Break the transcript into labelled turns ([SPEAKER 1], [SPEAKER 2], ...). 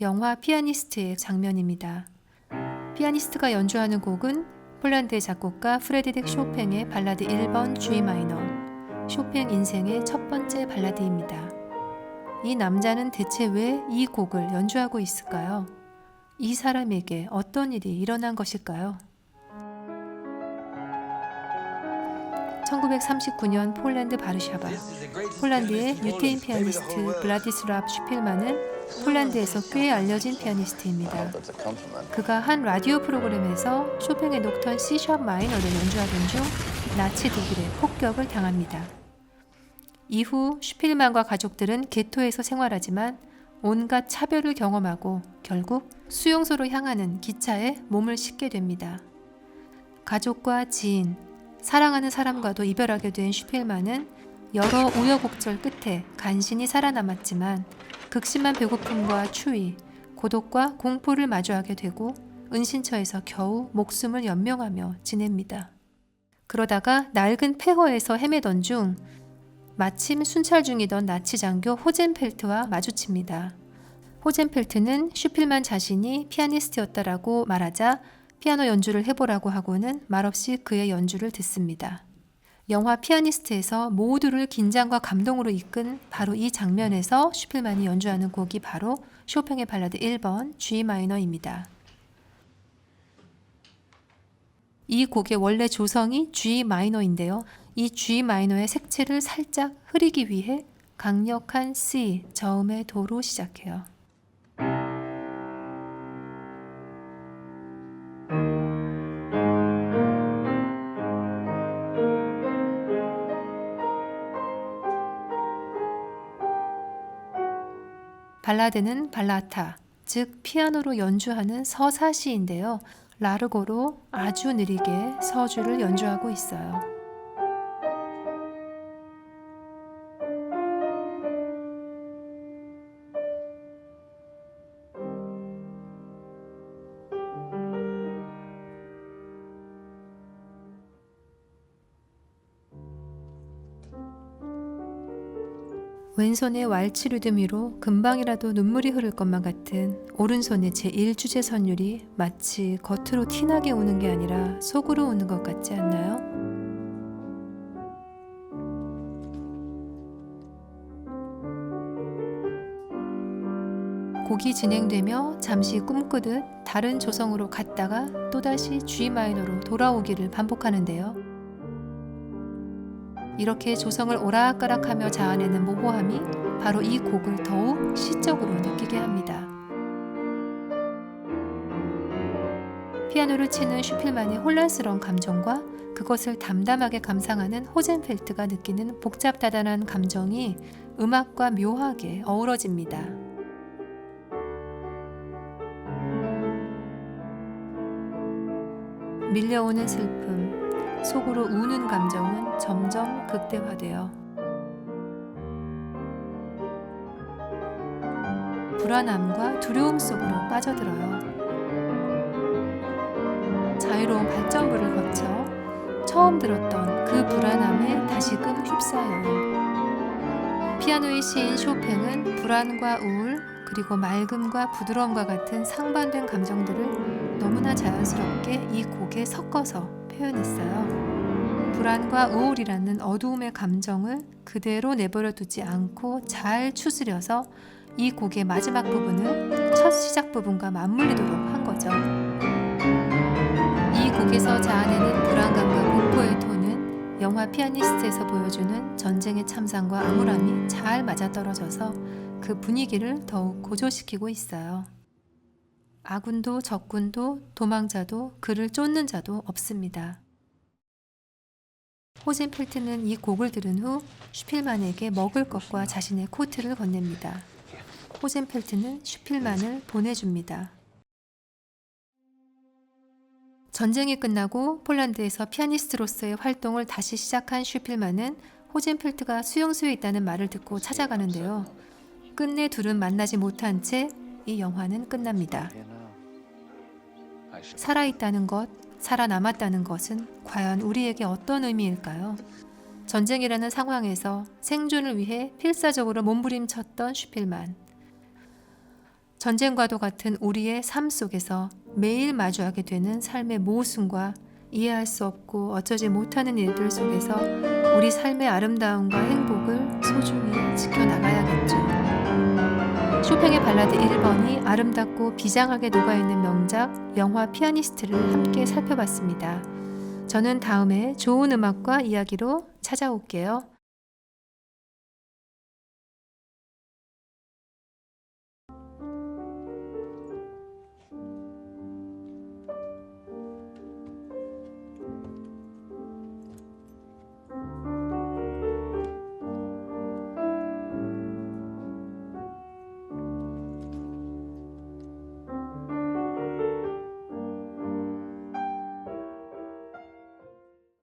[SPEAKER 1] 영화 피아니스트의 장면입니다. 피아니스트가 연주하는 곡은 폴란드의 작곡가 프레드릭 쇼팽의 발라드 1번 G 마이너, 쇼팽 인생의 첫 번째 발라드입니다. 이 남자는 대체 왜 이 곡을 연주하고 있을까요? 이 사람에게 어떤 일이 일어난 것일까요? 1939년 폴란드 바르샤바 폴란드의 유태인 피아니스트 블라디스랍 슈필만은 폴란드에서 꽤 알려진 피아니스트입니다. 그가 한 라디오 프로그램에서 쇼팽의 녹턴 C샵 마이너를 연주하던 중 나치 독일의 폭격을 당합니다. 이후 슈필만과 가족들은 게토에서 생활하지만 온갖 차별을 경험하고 결국 수용소로 향하는 기차에 몸을 싣게 됩니다. 가족과 지인, 사랑하는 사람과도 이별하게 된 슈필만은 여러 우여곡절 끝에 간신히 살아남았지만 극심한 배고픔과 추위, 고독과 공포를 마주하게 되고 은신처에서 겨우 목숨을 연명하며 지냅니다. 그러다가 낡은 폐허에서 헤매던 중 마침 순찰 중이던 나치 장교 호젠펠트와 마주칩니다. 호젠펠트는 슈필만 자신이 피아니스트였다라고 말하자 피아노 연주를 해보라고 하고는 말없이 그의 연주를 듣습니다. 영화 피아니스트에서 모두를 긴장과 감동으로 이끈 바로 이 장면에서 슈필만이 연주하는 곡이 바로 쇼팽의 발라드 1번 G 마이너입니다. 이 곡의 원래 조성이 G 마이너인데요. 이 G 마이너의 색채를 살짝 흐리기 위해 강력한 C 저음의 도로 시작해요. 발라드는 발라타, 즉 피아노로 연주하는 서사시인데요. 라르고로 아주 느리게 서주를 연주하고 있어요. 왼손의 왈츠 리듬 위로 금방이라도 눈물이 흐를 것만 같은 오른손의 제1주제 선율이 마치 겉으로 티나게 우는 게 아니라 속으로 우는 것 같지 않나요? 곡이 진행되며 잠시 꿈꾸듯 다른 조성으로 갔다가 또다시 G 마이너로 돌아오기를 반복하는데요. 이렇게 조성을 오락가락하며 자아내는 모호함이 바로 이 곡을 더욱 시적으로 느끼게 합니다. 피아노를 치는 슈필만의 혼란스러운 감정과 그것을 담담하게 감상하는 호젠펠트가 느끼는 복잡다단한 감정이 음악과 묘하게 어우러집니다. 밀려오는 슬픔, 속으로 우는 감정은 점점 극대화되어 불안함과 두려움 속으로 빠져들어요. 자유로운 발전부를 거쳐 처음 들었던 그 불안함에 다시금 휩싸여요. 피아노의 시인 쇼팽은 불안과 우울, 그리고 맑음과 부드러움과 같은 상반된 감정들을 너무나 자연스럽게 이 곡에 섞어서 표현했어요. 불안과 우울이라는 어두움의 감정을 그대로 내버려 두지 않고 잘 추스려서 이 곡의 마지막 부분을 첫 시작 부분과 맞물리도록 한 거죠. 이 곡에서 자아내는 불안감과 공포의 톤은 영화 피아니스트에서 보여주는 전쟁의 참상과 암울함이 잘 맞아떨어져서 그 분위기를 더욱 고조시키고 있어요. 아군도 적군도 도망자도 그를 쫓는 자도 없습니다. 호젠펠트는 이 곡을 들은 후 슈필만에게 먹을 것과 자신의 코트를 건넵니다. 호젠펠트는 슈필만을 보내줍니다. 전쟁이 끝나고 폴란드에서 피아니스트로서의 활동을 다시 시작한 슈필만은 호젠펠트가 수용소에 있다는 말을 듣고 찾아가는데요. 끝내 둘은 만나지 못한 채 이 영화는 끝납니다. 살아있다는 것, 살아남았다는 것은 과연 우리에게 어떤 의미일까요? 전쟁이라는 상황에서 생존을 위해 필사적으로 몸부림쳤던 슈필만. 전쟁과도 같은 우리의 삶 속에서 매일 마주하게 되는 삶의 모순과 이해할 수 없고 어쩌지 못하는 일들 속에서 우리 삶의 아름다움과 행복을 소중히 지켜나가야겠죠. 쇼팽의 발라드 1번이 아름답고 비장하게 녹아있는 명작 영화 피아니스트를 함께 살펴봤습니다. 저는 다음에 좋은 음악과 이야기로 찾아올게요.